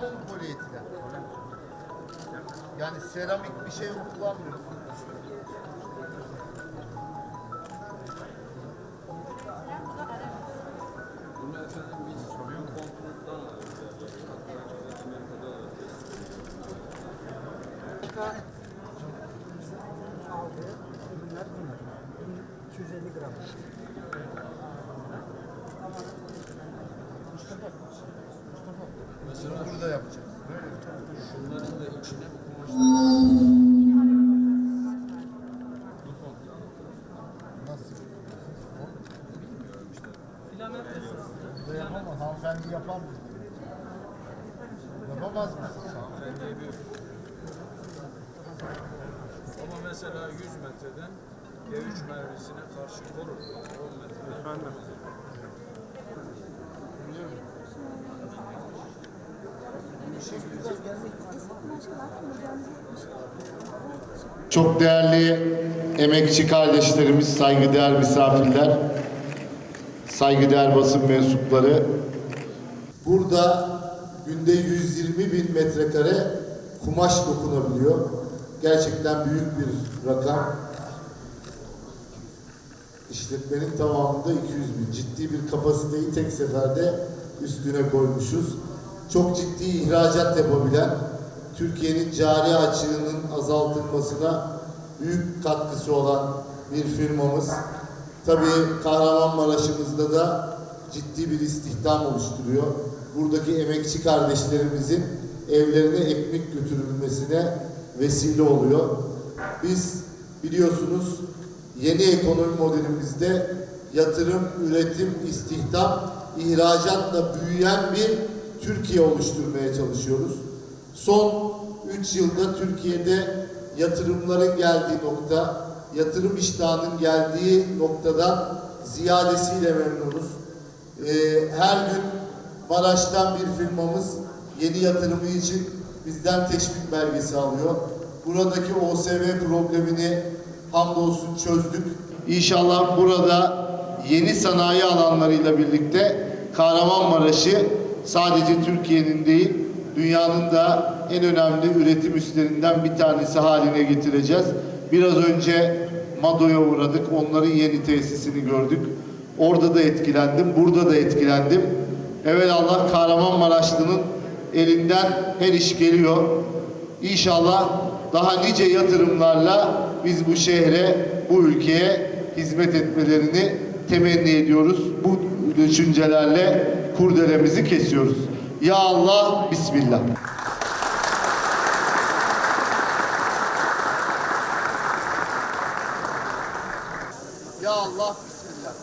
Tamamen polietilen. Yani seramik bir şey kullanmıyoruz. Bunu efendim biz büyük konkluzdan alıyoruz. Amerika'da alıyoruz. aldığı ürünler bunlar. 250 gram. Mesela Burada yapacağız. şunların da içine bu kumaşlar. Nasıl? Bilmiyorum işte. Burada yapamaz. Hanımefendi yapar mı? Yapamaz mısın? Hanımefendiye bir ama mesela 100 metreden G3 mermisine karşı korur. 10 metreden. Efendim? Çok değerli emekçi kardeşlerimiz, saygıdeğer misafirler, saygıdeğer basın mensupları. Burada günde 120 bin metrekare kumaş dokunabiliyor. Gerçekten büyük bir rakam. İşletmenin tamamında 200 bin. Ciddi bir kapasiteyi tek seferde üstüne koymuşuz. Çok ciddi ihracat yapabilen, Türkiye'nin cari açığının azaltılmasına büyük katkısı olan bir firmamız. Tabii Kahramanmaraş'ımızda da ciddi bir istihdam oluşturuyor. Buradaki emekçi kardeşlerimizin evlerine ekmek götürülmesine vesile oluyor. Biz biliyorsunuz yeni ekonomi modelimizde yatırım, üretim, istihdam, ihracatla büyüyen bir Türkiye oluşturmaya çalışıyoruz. Son 3 yılda Türkiye'de yatırımların geldiği nokta, yatırım iştahının geldiği noktadan ziyadesiyle memnunuz. Ee, her gün Maraş'tan bir firmamız yeni yatırımı için bizden teşvik belgesi alıyor. Buradaki OSV problemini hamdolsun çözdük. İnşallah burada yeni sanayi alanlarıyla birlikte Kahramanmaraş'ı sadece Türkiye'nin değil, dünyanın da en önemli üretim üstlerinden bir tanesi haline getireceğiz. Biraz önce Mado'ya uğradık, onların yeni tesisini gördük. Orada da etkilendim, burada da etkilendim. Evet Allah Kahramanmaraşlı'nın elinden her iş geliyor. İnşallah daha nice yatırımlarla biz bu şehre, bu ülkeye hizmet etmelerini temenni ediyoruz. Bu düşüncelerle kurdelemizi kesiyoruz. Ya Allah, Bismillah. Ya Allah, Bismillah.